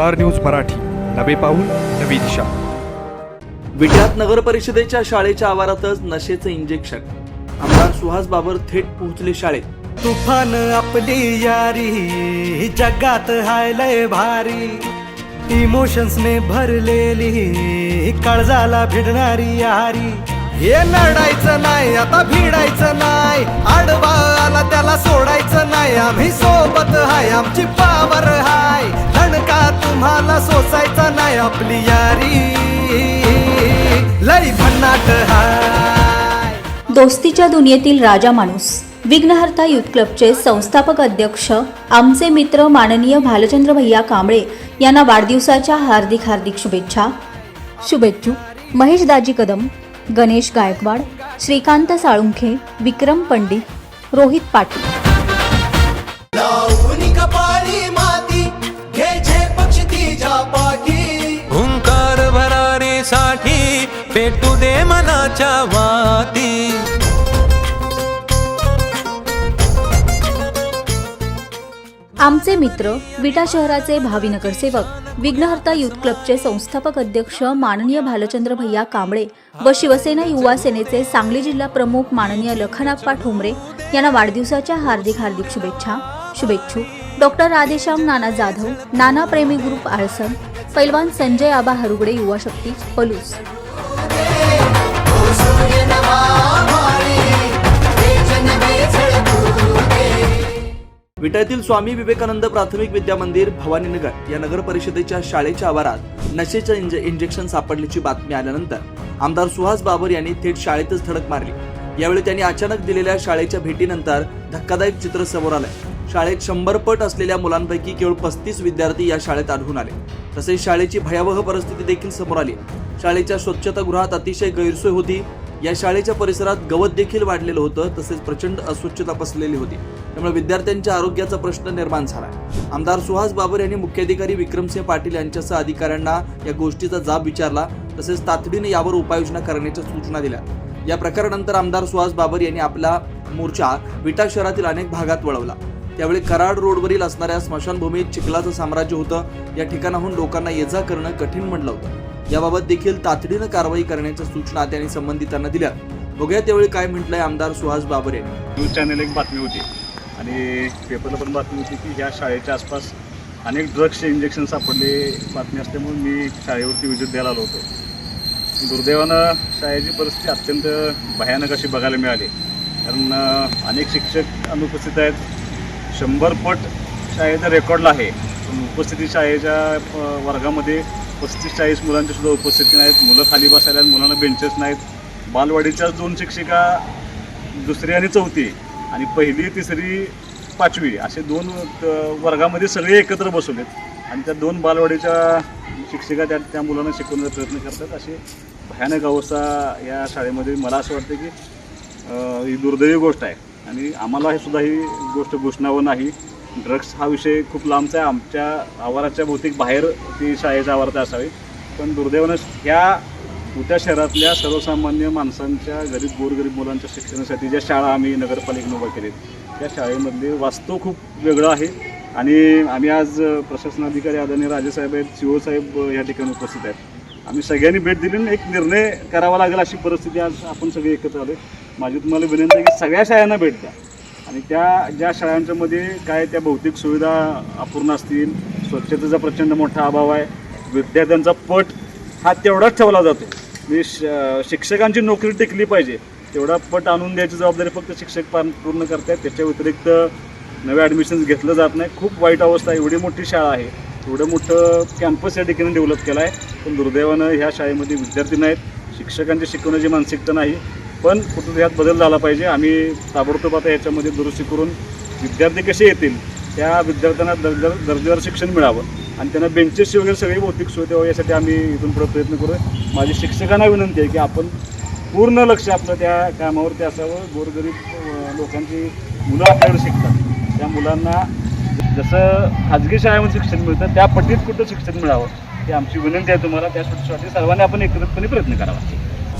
Star news Marathi. नवे पाऊल नवी दिशा. विट्यात नगर परिषदेच्या शाळेच्या आवारातच नशेचं इंजेक्शन आमदार सुहास बाबर थेट पोहोचले शाळेत. तुफान आपली यारी जगात हाय लय भारी. इमोशन्सने भरलेली काळजाला भिडणारी यारी. हे लढायचं नाही आता भिडायचं नाही. आडवा आला त्याला सोडायचं नाही. आम्ही सोबत हाय आमची पावर हाय. का तुम्हाला सोसायचा नाही आपली यारी? लई भन्नाट हाय. दोस्तीच्या दुनियेतील राजा माणूस. विघ्नहर्ता युथ क्लबचे संस्थापक अध्यक्ष आमचे मित्र माननीय भालचंद्र भैया कांबळे यांना वाढदिवसाच्या हार्दिक हार्दिक शुभेच्छा. शुभेच्छू. महेश दाजी कदम गणेश गायकवाड श्रीकांत साळुंखे विक्रम पंडित रोहित पाटील. पेटू दे मनाच्या वाती. आमचे मित्र विटा शहराचे भावी नगरसेवक विघ्नहर्ता युथ क्लबचे संस्थापक अध्यक्ष माननीय भालचंद्र भैया कांबळे व शिवसेना युवा सेनेचे सांगली जिल्हा प्रमुख माननीय लखनाप्पा ठोंबरे यांना वाढदिवसाच्या हार्दिक हार्दिक शुभेच्छा शुभेच्छू. डॉक्टर राधेश्याम नाना जाधव नाना प्रेमी ग्रुप आळसण पैलवान संजय आबा हरुगडे युवा शक्ती पलूस. विटातील स्वामी विवेकानंद प्राथमिक विद्या मंदिर भवानीनगर या नगर परिषदेच्या शाळेच्या आवारात नशेच्या इंजे इंजेक्शन सापडल्याची बातमी आल्यानंतर आमदार सुहास बाबर यांनी थेट शाळेतच धडक मारली. यावेळी त्यांनी अचानक दिलेल्या शाळेच्या भेटीनंतर धक्कादायक चित्र समोर आलंय शाळेत शंभर पट असलेल्या मुलांपैकी केवळ पस्तीस विद्यार्थी या शाळेत आढळून आले. तसेच शाळेची भयावह परिस्थिती देखील समोर आली. शाळेच्या स्वच्छतागृहात अतिशय गैरसोय होती. या शाळेच्या परिसरात गवत देखील वाढलेलं होतं तसेच प्रचंड अस्वच्छता पसरलेली होती. त्यामुळे विद्यार्थ्यांच्या आरोग्याचा प्रश्न निर्माण झाला. आमदार सुहास बाबर यांनी मुख्याधिकारी विक्रमसिंह पाटील यांच्यासह अधिकाऱ्यांना या गोष्टीचा जाब विचारला तसेच तातडीने यावर उपाययोजना करण्याच्या सूचना दिल्या. या प्रकारानंतर आमदार सुहास बाबर यांनी आपला मोर्चा विटा शहरातील अनेक भागात वळवला. त्यावेळी कराड रोडवरील असणाऱ्या स्मशानभूमीत चिखलाचं साम्राज्य होतं. या ठिकाणाहून लोकांना ये जा करणं कठीण म्हणलं होतं. याबाबत देखील तातडीनं कारवाई करण्याच्या सूचना त्यांनी संबंधितांना दिल्या. बघूया त्यावेळी काय म्हटलंय आमदार सुहास बाबरे न्यूज चॅनल एक बातमी होती आणि पेपरला पण बातमी होती की ह्या शाळेच्या आसपास अनेक ड्रग्सचे इंजेक्शन सापडले बातमी असल्यामुळे मी शाळेवरती विजिट द्यायला आलो होतो. दुर्दैवानं शाळेची परिस्थिती अत्यंत भयानक अशी बघायला मिळाली. कारण अनेक शिक्षक अनुपस्थित आहेत. शंभर पट शाळेचा रेकॉर्डला आहे. पण उपस्थिती शाळेच्या वर्गामध्ये पस्तीस चाळीस मुलांची सुद्धा उपस्थिती नाहीत. मुलं खाली बसायला मुलांना बेंचेस नाहीत. बालवाडीच्या दोन शिक्षिका दुसरी आणि चौथी आणि पहिली तिसरी पाचवी असे दोन वर्गामध्ये सगळे एकत्र बसवलेत आणि त्या दोन बालवाडीच्या शिक्षिका त्या त्या मुलांना शिकवण्याचा प्रयत्न करतात. अशी भयानक अवस्था या शाळेमध्ये मला असं वाटतं की ही दुर्दैवी गोष्ट आहे. आणि आम्हाला हे सुद्धा ही गोष्ट घुसणावं नाही. ड्रग्स हा विषय खूप लांबचा आहे. आमच्या आवाराच्या बहुतेक बाहेर ती शाळेच्या आवारात असावी. पण दुर्दैवानं ह्या उट्या शहरातल्या सर्वसामान्य माणसांच्या गरीब गोरगरीब मुलांच्या शिक्षणासाठी ज्या शाळा आम्ही नगरपालिकेनं उभ्या केलीत त्या शाळेमधले वास्तव खूप वेगळं आहे. आणि आम्ही आज अ, प्रशासनाधिकारी आदरणीय राजेसाहेब आहेत सी साहेब या ठिकाणी उपस्थित आहेत. आम्ही सगळ्यांनी भेट दिली आणि एक निर्णय करावा लागेल अशी परिस्थिती आज आपण सगळे एकत्र आलो माझी तुम्हाला विनंती आहे की सगळ्या शाळांना भेट द्या. आणि त्या ज्या शाळांच्यामध्ये काय त्या भौतिक सुविधा अपूर्ण असतील स्वच्छतेचा प्रचंड मोठा अभाव आहे विद्यार्थ्यांचा पट हा तेवढाच ठेवला जातो. म्हणजे श शिक्षकांची नोकरी टिकली पाहिजे तेवढा पट आणून द्यायची जबाबदारी फक्त शिक्षक पार पूर्ण करतात त्याच्या व्यतिरिक्त नवे ॲडमिशन्स घेतलं जात नाही. खूप वाईट अवस्था आहे. एवढी मोठी शाळा आहे. एवढं मोठं कॅम्पस या ठिकाणी डेव्हलप केलं आहे पण दुर्दैवानं ह्या शाळेमध्ये विद्यार्थी नाहीत. शिक्षकांची शिकवण्याची मानसिकता नाही. पण कुठं यात बदल झाला पाहिजे आम्ही ताबडतोब आता याच्यामध्ये दुरुस्ती करून विद्यार्थी कसे येतील त्या विद्यार्थ्यांना दर्जा दर्जेदार शिक्षण मिळावं आणि त्यांना बेंचेसची वगैरे सगळी भौतिक सुविधा व्हावी यासाठी आम्ही इथून पुढे प्रयत्न करू. माझी शिक्षकांना विनंती आहे की आपण पूर्ण लक्ष आपलं त्या कामावरती असावं. गोरगरीब लोकांची मुलं आपल्याकडे शिकतात. त्या मुलांना जसं खाजगी शाळेमध्ये शिक्षण मिळतं त्या पटीत कुठं शिक्षण मिळावं ही आमची विनंती आहे तुम्हाला. त्यासाठी सर्वांनी आपण एकत्रितपणे प्रयत्न करावा.